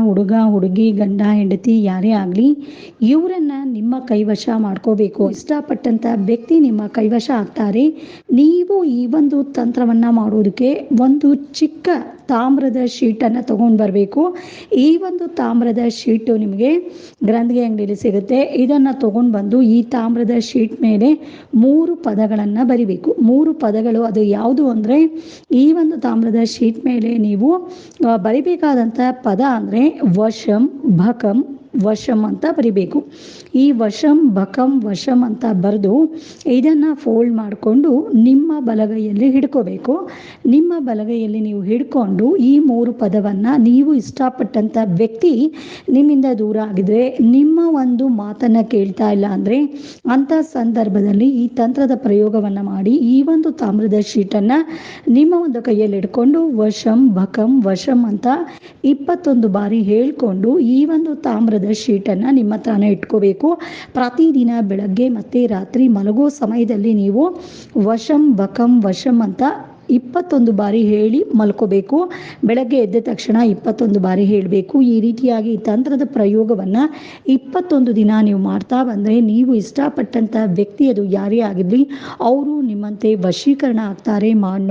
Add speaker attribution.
Speaker 1: ಹುಡುಗ, ಹುಡುಗಿ, ಗಂಡ, ಹೆಂಡತಿ ಯಾರೇ ಆಗಲಿ, ಇವ್ರನ್ನ ನಿಮ್ಮ ಕೈವಶ ಮಾಡ್ಕೋಬೇಕು. ಇಷ್ಟಪಟ್ಟಂತ ವ್ಯಕ್ತಿ ನಿಮ್ಮ ಕೈವಶ ಆಗ್ತಾರೆ. ನೀವು ಈ ಒಂದು ತಂತ್ರವನ್ನು ಮಾಡೋದಕ್ಕೆ ಒಂದು ಚಿಕ್ಕ ತಾಮ್ರದ ಶೀಟನ್ನು ತಗೊಂಡು ಬರಬೇಕು. ಈ ಒಂದು ತಾಮ್ರದ ಶೀಟು ನಿಮಗೆ ಗ್ರಂಥಿಗೆ ಅಂಗಡಿಯಲ್ಲಿ ಸಿಗುತ್ತೆ. ಇದನ್ನು ತಗೊಂಡು ಬಂದು ಈ ತಾಮ್ರದ ಶೀಟ್ ಮೇಲೆ ಮೂರು ಪದಗಳನ್ನು ಬರಿಬೇಕು. ಮೂರು ಪದಗಳು ಅದು ಯಾವುದು ಅಂದರೆ ಈ ಒಂದು ತಾಮ್ರದ ಶೀಟ್ ಮೇಲೆ ನೀವು ಬರಿಬೇಕಾದಂಥ ಪದ ಅಂದರೆ ವಶಂ, ಭಕಂ ವಶಂ ಅಂತ ಬರಿಬೇಕು. ಈ ವಶಂ ಬಕಂ ವಶಂ ಅಂತ ಬರೆದು ಇದನ್ನು ಫೋಲ್ಡ್ ಮಾಡಿಕೊಂಡು ನಿಮ್ಮ ಬಲಗೈಯಲ್ಲಿ ಹಿಡ್ಕೋಬೇಕು. ನಿಮ್ಮ ಬಲಗೈಯಲ್ಲಿ ನೀವು ಹಿಡ್ಕೊಂಡು ಈ ಮೂರು ಪದವನ್ನು ನೀವು ಇಷ್ಟಪಟ್ಟಂಥ ವ್ಯಕ್ತಿ ನಿಮ್ಮಿಂದ ದೂರ ಆಗಿದ್ರೆ, ನಿಮ್ಮ ಒಂದು ಮಾತನ್ನು ಕೇಳ್ತಾ ಇಲ್ಲ ಅಂದರೆ ಅಂಥ ಸಂದರ್ಭದಲ್ಲಿ ಈ ತಂತ್ರದ ಪ್ರಯೋಗವನ್ನು ಮಾಡಿ ಈ ಒಂದು ತಾಮ್ರದ ಶೀಟನ್ನು ನಿಮ್ಮ ಒಂದು ಕೈಯಲ್ಲಿ ಹಿಡ್ಕೊಂಡು ವಶಂ ಬಕಂ ವಶಂ ಅಂತ ಇಪ್ಪತ್ತೊಂದು ಬಾರಿ ಹೇಳ್ಕೊಂಡು ಈ ಒಂದು ತಾಮ್ರದ ಶೀಟನ್ನು ನಿಮ್ಮ ಹತ್ರನೇ ಇಟ್ಕೋಬೇಕು. ಪ್ರತಿದಿನ ಬೆಳಗ್ಗೆ ಮತ್ತು ರಾತ್ರಿ ಮಲಗೋ ಸಮಯದಲ್ಲಿ ನೀವು ವಶಂ ಬಕಂ ವಶಂ ಅಂತ ಇಪ್ಪತ್ತೊಂದು ಬಾರಿ ಹೇಳಿ ಮಲ್ಕೋಬೇಕು. ಬೆಳಗ್ಗೆ ಎದ್ದ ತಕ್ಷಣ ಇಪ್ಪತ್ತೊಂದು ಬಾರಿ ಹೇಳಬೇಕು. ಈ ರೀತಿಯಾಗಿ ತಂತ್ರದ ಪ್ರಯೋಗವನ್ನು ಇಪ್ಪತ್ತೊಂದು ದಿನ ನೀವು ಮಾಡ್ತಾ ಬಂದರೆ ನೀವು ಇಷ್ಟಪಟ್ಟಂಥ ವ್ಯಕ್ತಿ ಅದು ಯಾರೇ ಆಗಿರಲಿ, ಅವರು ನಿಮ್ಮಂತೆ ವಶೀಕರಣ ಆಗ್ತಾರೆ ಮಾಡೋ